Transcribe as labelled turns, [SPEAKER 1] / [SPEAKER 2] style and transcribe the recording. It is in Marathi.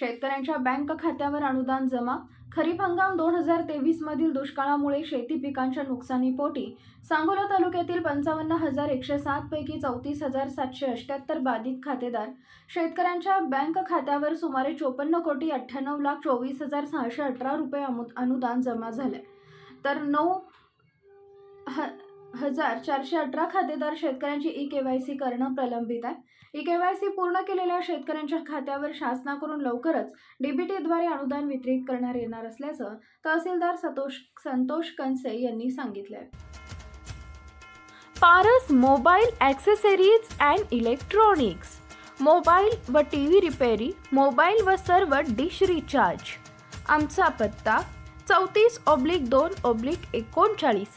[SPEAKER 1] शेतकऱ्यांच्या बँक खात्यावर अनुदान जमा खरीप हंगाम दोन हजार तेवीस मधील दुष्काळामुळे शेती पिकांच्या नुकसानीपोटी सांगोला तालुक्यातील पंचावन्न हजार एकशे सात पैकी चौतीस हजार सातशे अठ्याहत्तर बाधित खातेदार शेतकऱ्यांच्या बँक खात्यावर सुमारे चोपन्न कोटी अठ्ठ्याण्णव लाख चोवीस हजार सहाशे अठरा रुपये अनुदान जमा झाले. तर नऊ हजार चारशे अठरा खातेदार शेतकऱ्यांची ई के वाय सी करणं प्रलंबित आहे. ई के वाय सी पूर्ण केलेल्या शेतकऱ्यांच्या खात्यावर शासनाकडून लवकरच डीबीटीद्वारे अनुदान वितरित करण्यात येणार असल्याचं तहसीलदार सतोष संतोष कनसे यांनी सांगितले Paras mobile accessories and electronics. Mobile व टी व्ही रिपेरी मोबाईल व सर्व डिश रिचार्ज. आमचा पत्ता चौतीस ऑब्लिक दोन ऑब्लिक एकोणचाळीस.